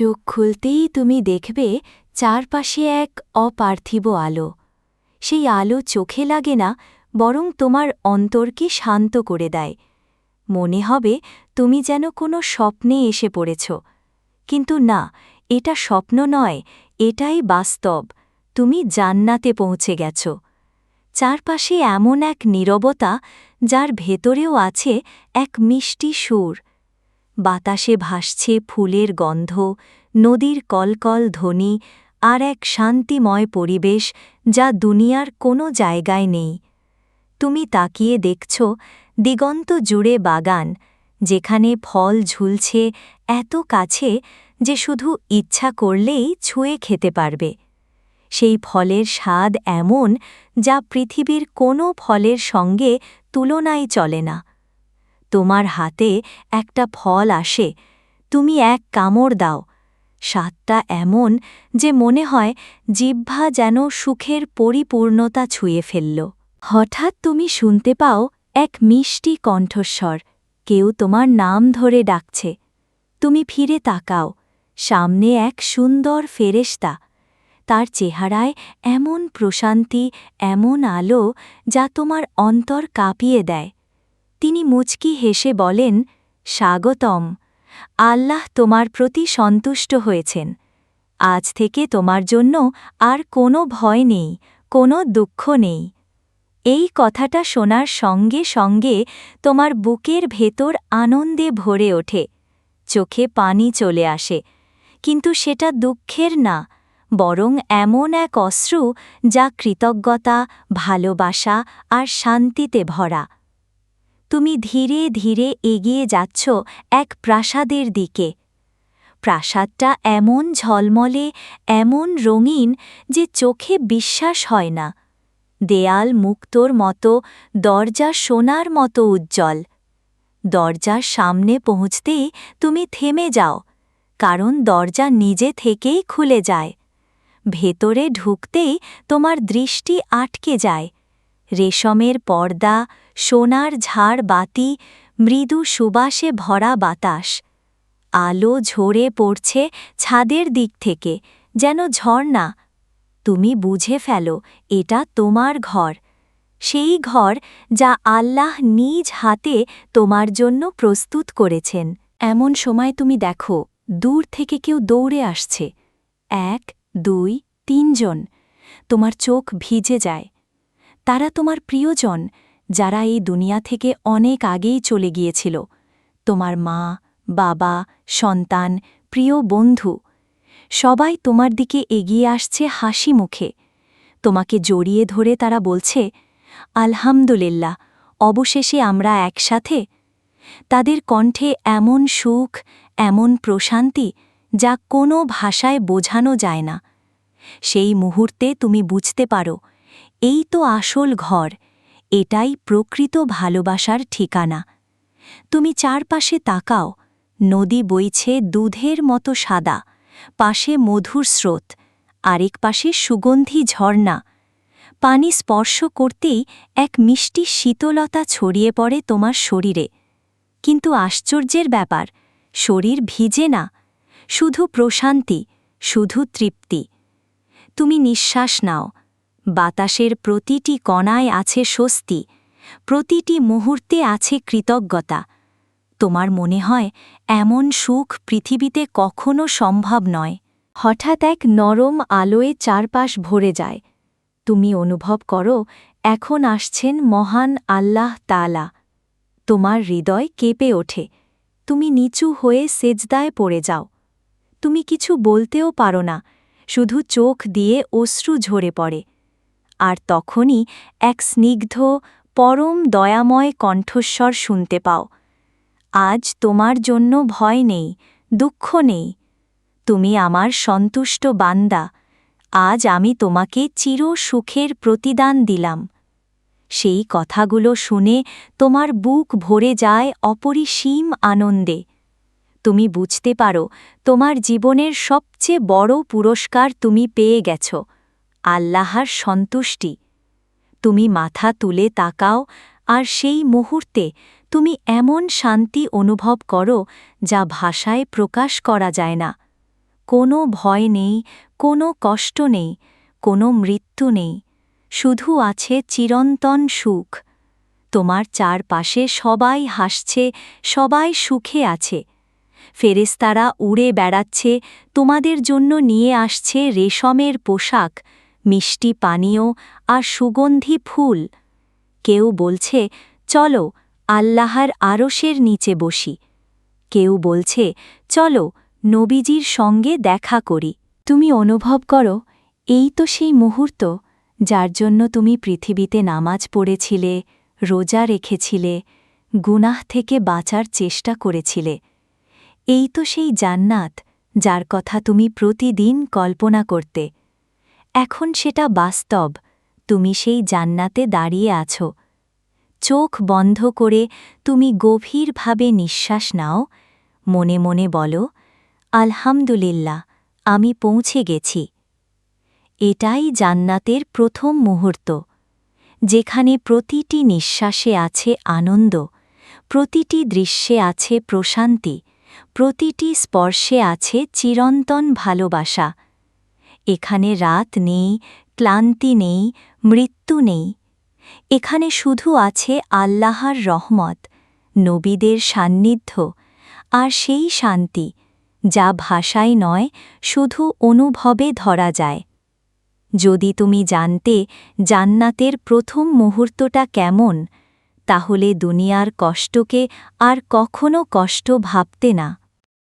চোখ খুলতেই তুমি দেখবে চারপাশে এক অপার্থিব আলো। সেই আলো চোখে লাগে না, বরং তোমার অন্তরকে শান্ত করে দেয়। মনে হবে তুমি যেন কোনো স্বপ্নে এসে পড়েছ। কিন্তু না, এটা স্বপ্ন নয়, এটাই বাস্তব। তুমি জান্নাতে পৌঁছে গেছ। চারপাশে এমন এক নীরবতা, যার ভেতরেও আছে এক মিষ্টি সুর। বাতাসে ভাসছে ফুলের গন্ধ, নদীর কলকল ধ্বনি আর এক শান্তিময় পরিবেশ যা দুনিয়ার কোনো জায়গায় নেই। তুমি তাকিয়ে দেখছ দিগন্ত জুড়ে বাগান, যেখানে ফল ঝুলছে এত কাছে যে শুধু ইচ্ছা করলেই ছুঁয়ে খেতে পারবে। সেই ফলের স্বাদ এমন যা পৃথিবীর কোনো ফলের সঙ্গে তুলনায় চলে না। তোমার হাতে একটা ফল আসে, তুমি এক কামড় দাও। স্বাদটা এমন যে মনে হয় জিহ্বা যেন সুখের পরিপূর্ণতা ছুঁয়ে ফেলল। হঠাৎ তুমি শুনতে পাও এক মিষ্টি কণ্ঠস্বর, কেউ তোমার নাম ধরে ডাকছে। তুমি ফিরে তাকাও, সামনে এক সুন্দর ফেরেস্তা তার চেহারায় এমন প্রশান্তি, এমন আলো যা তোমার অন্তর কাঁপিয়ে দেয়। তিনি মুচকি হেসে বলেন, স্বাগতম। আল্লাহ তোমার প্রতি সন্তুষ্ট হয়েছেন। আজ থেকে তোমার জন্য আর কোনো ভয় নেই, কোনো দুঃখ নেই। এই কথাটা শোনার সঙ্গে সঙ্গে তোমার বুকের ভেতর আনন্দে ভরে ওঠে। চোখে পানি চলে আসে। কিন্তু সেটা দুঃখের না, বরং এমন এক অশ্রু যা কৃতজ্ঞতা, ভালোবাসা আর শান্তিতে ভরা। তুমি ধীরে ধীরে এগিয়ে যাচ্ছ এক প্রাসাদের দিকে। প্রাসাদটা এমন ঝলমলে, এমন রঙিন যে চোখে বিশ্বাস হয় না। দেয়াল মুক্তোর মতো, দরজা সোনার মতো উজ্জ্বল। দরজার সামনে পৌঁছতেই তুমি থেমে যাও, কারণ দরজা নিজে থেকেই খুলে যায়। ভেতরে ঢুকতেই তোমার দৃষ্টি আটকে যায়। রেশমের পর্দা, সোনার ঝাড় বাতি, মৃদু সুবাসে ভরা বাতাস। আলো ঝরে পড়ছে ছাদের দিক থেকে, যেন ঝর্ণা। তুমি বুঝে ফেলো, এটা তোমার ঘর। সেই ঘর যা আল্লাহ নিজ হাতে তোমার জন্য প্রস্তুত করেছেন। এমন সময় তুমি দেখো, দূর থেকে কেউ দৌড়ে আসছে। এক, দুই, তিনজন। তোমার চোখ ভিজে যায়। তারা তোমার প্রিয়জন, যারা এই দুনিয়া থেকে অনেক আগেই চলে গিয়েছিল। তোমার মা, বাবা, সন্তান, প্রিয় বন্ধু, সবাই তোমার দিকে এগিয়ে আসছে হাসি মুখে। তোমাকে জড়িয়ে ধরে তারা বলছে, আলহামদুলিল্লাহ, অবশেষে আমরা একসাথে। তাদের কণ্ঠে এমন সুখ, এমন প্রশান্তি, যা কোনো ভাষায় বোঝানো যায় না। সেই মুহূর্তে তুমি বুঝতে পারো এই তো আসল ঘর, এটাই প্রকৃত ভালোবাসার ঠিকানা। তুমি চারপাশে তাকাও, নদী বইছে দুধের মতো সাদা, পাশে মধুর স্রোত, আরেক পাশে সুগন্ধি ঝর্ণা। পানি স্পর্শ করতেই এক মিষ্টি শীতলতা ছড়িয়ে পড়ে তোমার শরীরে। কিন্তু আশ্চর্যের ব্যাপার, শরীর ভিজে না, শুধু প্রশান্তি, শুধু তৃপ্তি। তুমি নিঃশ্বাস নাও বাতাসের প্রতিটি কণায় আছে স্বস্তি, প্রতিটি মুহূর্তে আছে কৃতজ্ঞতা। তোমার মনে হয় এমন সুখ পৃথিবীতে কখনো সম্ভব নয়। হঠাৎ এক নরম আলোয় চারপাশ ভরে যায়। তুমি অনুভব করো, এখন আসছেন মহান আল্লাহ তালা তোমার হৃদয় কেঁপে ওঠে। তুমি নিচু হয়ে সেজদায় পড়ে যাও। তুমি কিছু বলতেও পারো না, শুধু চোখ দিয়ে অশ্রু ঝরে পড়ে। আর তখনই এক স্নিগ্ধ, পরম দয়াময় কণ্ঠস্বর শুনতে পাও। আজ তোমার জন্য ভয় নেই, দুঃখ নেই। তুমি আমার সন্তুষ্ট বান্দা। আজ আমি তোমাকে চির সুখের প্রতিদান দিলাম। সেই কথাগুলো শুনে তোমার বুক ভরে যায় অপরিসীম আনন্দে। তুমি বুঝতে পারো, তোমার জীবনের সবচেয়ে বড় পুরস্কার তুমি পেয়ে গেছ। আল্লাহর সন্তুষ্টি। তুমি মাথা তুলে তাকাও, আর সেই মুহূর্তে তুমি এমন শান্তি অনুভব করো যা ভাষায় প্রকাশ করা যায় না। কোনো ভয় নেই, কোনো কষ্ট নেই, কোনো মৃত্যু নেই। শুধু আছে চিরন্তন সুখ। তোমার চারপাশে সবাই হাসছে, সবাই সুখে আছে। ফেরেস্তারা উড়ে বেড়াচ্ছে, তোমাদের জন্য নিয়ে আসছে রেশমের পোশাক। মিষ্টি পানীয় আর সুগন্ধি ফুল। কেউ বলছে, চলো, আল্লাহর আরশের নিচে বসি। কেউ বলছে, চলো, নবীজির সঙ্গে দেখা করি। তুমি অনুভব করো, এই তো সেই মুহূর্ত, যার জন্য তুমি পৃথিবীতে নামাজ পড়েছিলে, রোজা রেখেছিলে, গুনাহ থেকে বাঁচার চেষ্টা করেছিলে। এই তো সেই জান্নাত, যার কথা তুমি প্রতিদিন কল্পনা করতে। এখন সেটা বাস্তব। তুমি সেই জান্নাতে দাঁড়িয়ে আছো। চোখ বন্ধ করে তুমি গভীরভাবে নিঃশ্বাস নাও। মনে মনে বলো, আলহামদুলিল্লাহ, আমি পৌঁছে গেছি। এটাই জান্নাতের প্রথম মুহূর্ত, যেখানে প্রতিটি নিঃশ্বাসে আছে আনন্দ, প্রতিটি দৃশ্যে আছে প্রশান্তি, প্রতিটি স্পর্শে আছে চিরন্তন ভালোবাসা। এখানে রাত নেই, ক্লান্তি নেই, মৃত্যু নেই। এখানে শুধু আছে আল্লাহর রহমত, নবীদের সান্নিধ্য আর সেই শান্তি, যা ভাষায় নয়, শুধু অনুভবে ধরা যায়। যদি তুমি জানতে জান্নাতের প্রথম মুহূর্তটা কেমন, তাহলে দুনিয়ার কষ্টকে আর কখনো কষ্ট ভাবতে না।